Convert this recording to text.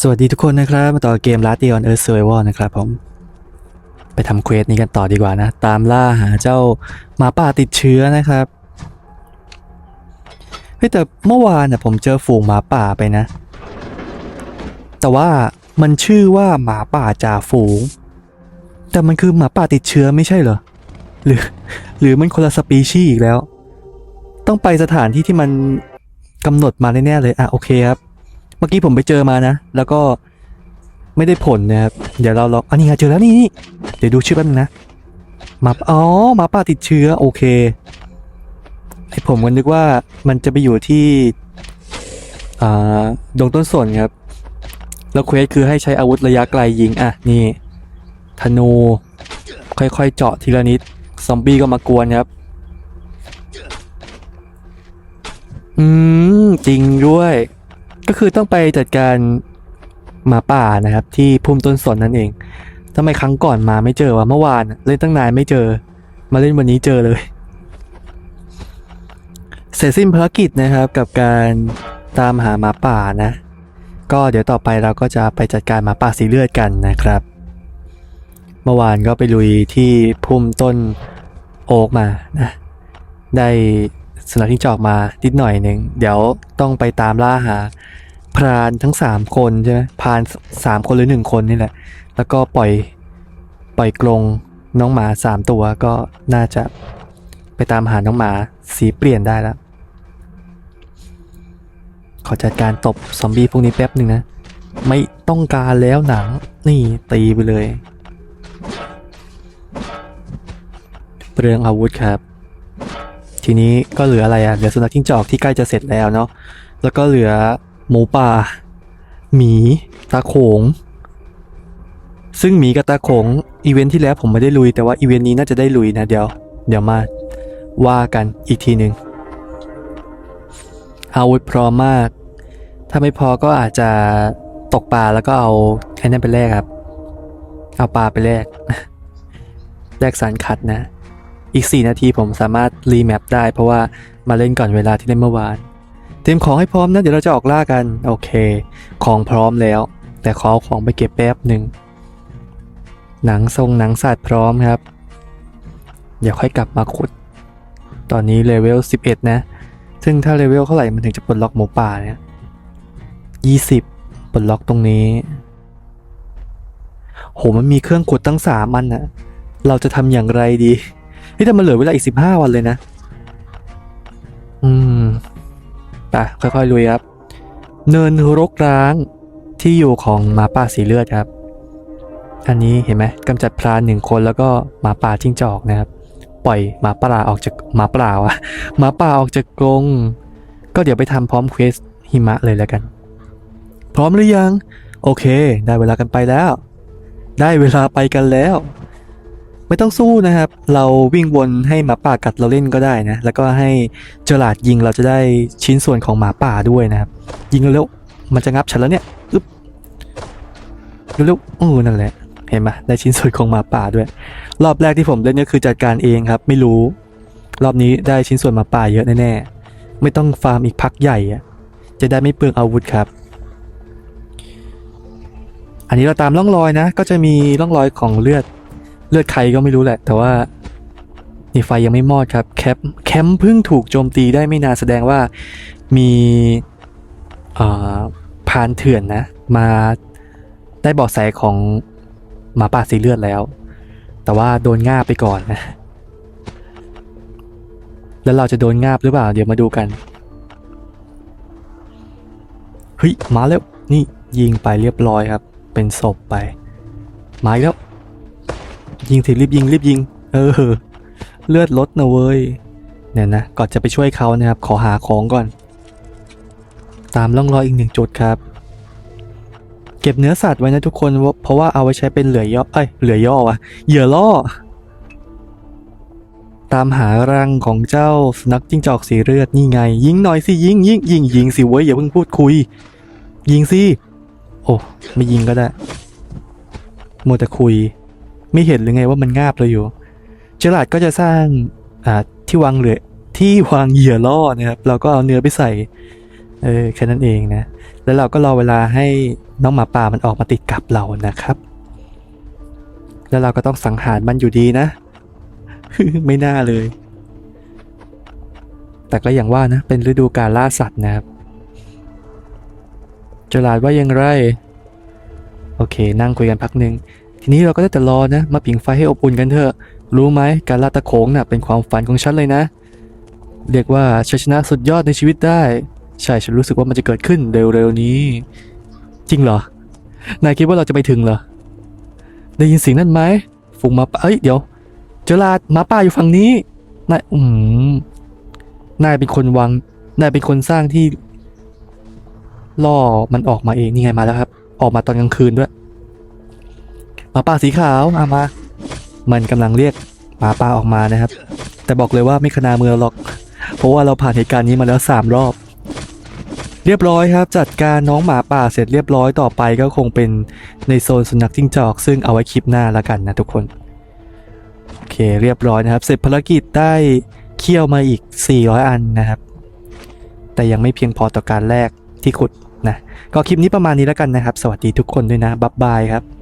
สวัสดีทุกคนนะครับ มาต่อเกม Last Day on Earth Survival นะครับผม ไปทำเควสนี้กันต่อดีกว่านะ ตามล่าหาเจ้าหมาป่าติดเชื้อนะครับเฮ้ยแต่เมื่อวานน่ะผมเจอฝูงหมาป่าไปนะ แต่ว่ามันชื่อว่าหมาป่าจ่าฝูง แต่มันคือหมาป่าติดเชื้อไม่ใช่เหรอ หรือ หรือมันคนละสปีชีส์อีกแล้ว ต้องไปสถานที่ที่มันกำหนดมาแน่ๆเลยอะโอเคครับ มื่อกี้ผมไปเจอมานะ แล้วก็ไม่ได้ผลนะครับ เดี๋ยวเราลองอันนี้เจอแล้วนี่เดี๋ยวดูชื่อแป๊บนึงนะมาอ๋อมาป่าติดเชื้อโอเคไอผมก็นึกว่ามันจะไปอยู่ที่อ่าดงต้นสนครับ แล้วเควสคือให้ใช้อาวุธระยะไกลยิง อะ นี่ธนู ค่อยๆ เจาะทีละนิด ซอมบี้ก็มากวนครับ อืม จริงด้วย ก็คือต้องไปจัดการหมาป่านะครับ ที่พุ่มต้นสนนั่นเองทำไมครั้งก่อนมาไม่เจอวะเมื่อวานเล่นตั้งนานไม่เจอ มาเล่นวันนี้เจอเลย เสร็จสิ้นภารกิจนะครับกับการตามหาหมาป่านะ ก็เดี๋ยวต่อไปเราก็จะไปจัดการหมาป่าสีเลือดกันนะครับ เมื่อวานก็ไปลุยที่พุ่มต้นโอ๊กมานะ ได้สุนัขที่จอกมานิดหน่อยหนึ่งเดี๋ยวต้องไปตามล่าหา พรานทั้งสามคนใช่ไหมพรานสามคนหรือหนึ่งคนนี่แหละ แล้วก็ปล่อยปล่อยกรงน้องหมาสามตัวก็น่าจะไปตามหาน้องหมาสีเปลี่ยนได้แล้ว ขอจัดการตบซอมบี้พวกนี้แป๊บหนึ่งนะ ไม่ต้องการแล้วหนังนี่ตีไปเลยเปลืองอาวุธครับ ทีนี้ก็เหลืออะไรอะเหลือสุนัขจิ้งจอกที่ใกล้จะเสร็จแล้วเนาะแล้วก็เหลือ หมูป่า หมี ตาโขง ซึ่งหมีกับตาโขงอีเวนท์ที่แล้วผมไม่ได้ลุย แต่ว่าอีเวนต์นี้น่าจะได้ลุยนะเดี๋ยว เดี๋ยวมาว่ากันอีกทีหนึ่งอาวุธพร้อมมาก ถ้าไม่พอก็อาจจะตกปลาแล้วก็เอาไอ้นั่นไปแลกครับ เอาปลาไปแลก แลกสารขัดนะ อีก 4 นาทีผมสามารถรีแมปได้เพราะว่ามาเล่นก่อนเวลาที่เล่นเมื่อวาน เตรียมของให้พร้อมนะเดี๋ยวเราจะออกล่ากัน โอเค ของพร้อมแล้ว แต่ขอเอาของไปเก็บแป๊บหนึ่งหนังทรงหนังสัตว์พร้อมครับ เดี๋ยวค่อยกลับมาขุด ตอนนี้เลเวล 11 นะ ซึ่งถ้าเลเวลเท่าไหร่มันถึงจะปลดล็อกหมูป่าเนี่ย20 ปลดล็อกตรงนี้ โหมันมีเครื่องขุดตั้งสามอันอะเราจะทำอย่างไรดีนี่แต่มันเหลือเวลาอีกสิบห้าวันเลยนะ อืม ไปค่อยๆลุยครับ เนินรกร้างที่อยู่ของหมาป่าสีเลือดครับ อันนี้เห็นไหมกำจัดพรานหนึ่งคนแล้วก็หมาป่าจิ้งจอกนะครับ ปล่อยหมาป่าออกจากหมาป่าอะหมาป่าออกจากกรงก็เดี๋ยวไปทำพร้อมเควสหิมะเลยแล้วกัน พร้อมหรือยัง โอเค ได้เวลากันไปแล้ว ได้เวลาไปกันแล้ว ไม่ต้องสู้นะครับ เราวิ่งวนให้หมาป่ากัดเราเล่นก็ได้นะ แล้วก็ให้เจอลาดยิงเราจะได้ชิ้นส่วนของหมาป่าด้วยนะครับ ยิงเร็วมันจะงับฉันแล้วเนี่ยอึ๊บเร็วๆโอ้นั่นแหละเห็นไหมได้ชิ้นส่วนของหมาป่าด้วย รอบแรกที่ผมเล่นก็คือจัดการเองครับ ไม่รู้ รอบนี้ได้ชิ้นส่วนหมาป่าเยอะแน่ๆไม่ต้องฟาร์มอีกพักใหญ่จะได้ไม่เปลืองอาวุธครับ อันนี้เราตามร่องรอยนะ ก็จะมีร่องรอยของเลือด เลือดใครก็ไม่รู้แหละ แต่ว่านี่ไฟยังไม่มอดครับ แคมป์แคมป์เพิ่งถูกโจมตีได้ไม่นานแสดงว่ามีพานเถื่อนนะ มาได้เบาะแสของหมาป่าสีเลือดแล้ว แต่ว่าโดนง่าไปก่อนนะ แล้วเราจะโดนง่าบหรือเปล่า เดี๋ยวมาดูกันเฮ้ยมาแล้วนี่ยิงไปเรียบร้อยครับ เป็นศพไปมาแล้ว ยิงสิรีบยิงรีบยิง เออ เลือดลดนะเว้ยเนี่ยนะก่อนจะไปช่วยเขานะครับ ขอหาของก่อน ตามร่องรอยอีกหนึ่งจุดครับ เก็บเนื้อสัตว์ไว้นะทุกคนเพราะว่าเอาไว้ใช้เป็นเหลือย่อเอ้ยเหลือย่อวะเหยื่อล่อ ตามหารังของเจ้าสุนัขจิ้งจอกสีเลือดนี่ไง ยิงหน่อยสิยิงยิงยิงยิงสิเว้ยอย่าเพิ่งพูดคุย ยิงสิโอ้ไม่ยิงก็ได้มัวแต่คุย ไม่เห็นหรือไงว่ามันงาบเราอยู่ เจอราดก็จะสร้างที่วางเหลือที่วางเหยื่อล่อนะครับ เราก็เอาเนื้อไปใส่เออแค่นั้นเองนะ แล้วเราก็รอเวลาให้น้องหมาป่ามันออกมาติดกับเรานะครับ แล้วเราก็ต้องสังหารมันอยู่ดีนะ ไม่น่าเลย แต่ก็อย่างว่านะ เป็นฤดูการล่าสัตว์นะครับจลาดว่ายังไร โอเค นั่งคุยกันพักหนึ่ง ทีนี้เราก็ได้แต่รอนะ มาผิงไฟให้อบอุ่นกันเถอะ รู้ไหมการล่าตะโขงน่ะเป็นความฝันของฉันเลยนะ เรียกว่าชัยชนะสุดยอดในชีวิตได้ ใช่ฉันรู้สึกว่ามันจะเกิดขึ้นเร็วๆนี้ จริงเหรอ นายคิดว่าเราจะไปถึงเหรอ ได้ยินเสียงนั่นไหมฝูงมาป่าเอ้ยเดี๋ยว เจอลาดหมาป่าอยู่ฝั่งนี้ นายอืมนายเป็นคนวาง นายเป็นคนสร้างที่ล่อมันออกมาเองนี่ไงมาแล้วครับ ออกมาตอนกลางคืนด้วย หมาป่าสีขาวอามา มันกำลังเรียกหมาป่าออกมานะครับ แต่บอกเลยว่าไม่ขนามือเราหรอก เพราะว่าเราผ่านเหตุการณ์นี้มาแล้วสามรอบ เรียบร้อยครับ จัดการน้องหมาป่าเสร็จเรียบร้อยต่อไปก็คงเป็นในโซนสุนัขจิ้งจอก ซึ่งเอาไว้คลิปหน้าแล้วกันนะทุกคนโอเคเรียบร้อยนะครับ เสร็จภารกิจได้เคี่ยวมาอีก 400 อันนะครับ แต่ยังไม่เพียงพอต่อการแรกที่ขุดนะก็คลิปนี้ประมาณนี้แล้วกันนะครับ สวัสดีทุกคนด้วยนะบ๊ายบายครับ